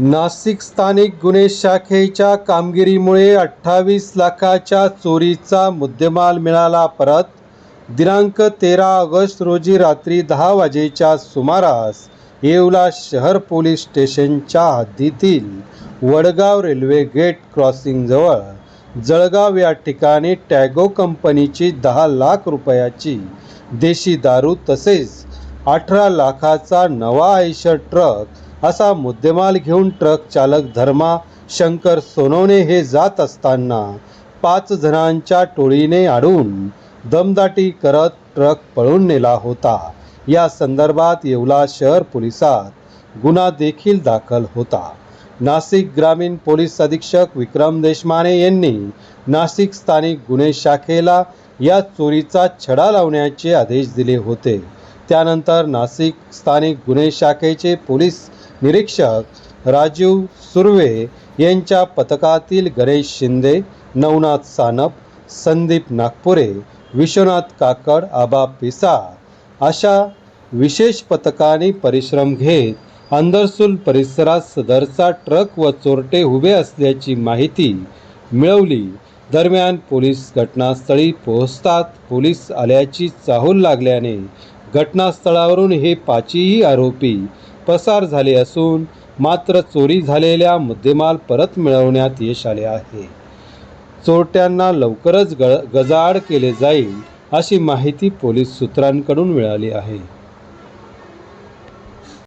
नाशिक स्थानिक गुन्हे शाखेच्या कामगिरीमुळे अठ्ठावीस लाखाच्या चोरीचा मुद्देमाल मिळाला परत. दिनांक तेरा ऑगस्ट रोजी रात्री दहा वाजेच्या सुमारास येवला शहर पोलीस स्टेशनच्या हद्दीतील वडगाव रेल्वे गेट क्रॉसिंगजवळ जळगाव या ठिकाणी टॅगो कंपनीची दहा लाख रुपयाची देशी दारू तसेच अठरा लाखाचा नवा आयशर ट्रक असा मुद्देमाल घेऊन ट्रक चालक धर्मा शंकर सोनवणे हे जात असताना पाच जणांच्या टोळीने आडून दमदाटी करत ट्रक पळून नेला होता. या संदर्भात येवला शहर पोलिसात गुन्हा देखील दाखल होता. नाशिक ग्रामीण पोलीस अधीक्षक विक्रम देशमाने यांनी नाशिक स्थानिक गुन्हे शाखेला या चोरीचा छडा लावण्याचे आदेश दिले होते. त्यानंतर नाशिक स्थानिक गुन्हे शाखेचे पोलीस निरीक्षक राजीव सुर्वे यांच्या पथकातील गणेश शिंदे नवनाथ सानप संदीप नागपुरे विश्वनाथ काकड आबा पिसाळ अशा विशेष पथकाने परिश्रम घेत अंदरसूल परिसरात सदरचा ट्रक व चोरटे उभे असल्याची माहिती मिळवली. दरम्यान पोलीस घटनास्थळी पोहोचतात पोलीस आल्याची चाहूल लागल्याने घटनास्थळावरून हे पाचही आरोपी पसार झाले असून मात्र चोरी झालेल्या मुद्देमाल परत मिळवण्यात यश आले आहे. चोरट्यांना लवकरच ग गजाआड केले जाईल अशी माहिती पोलीस सूत्रांकडून मिळाली आहे.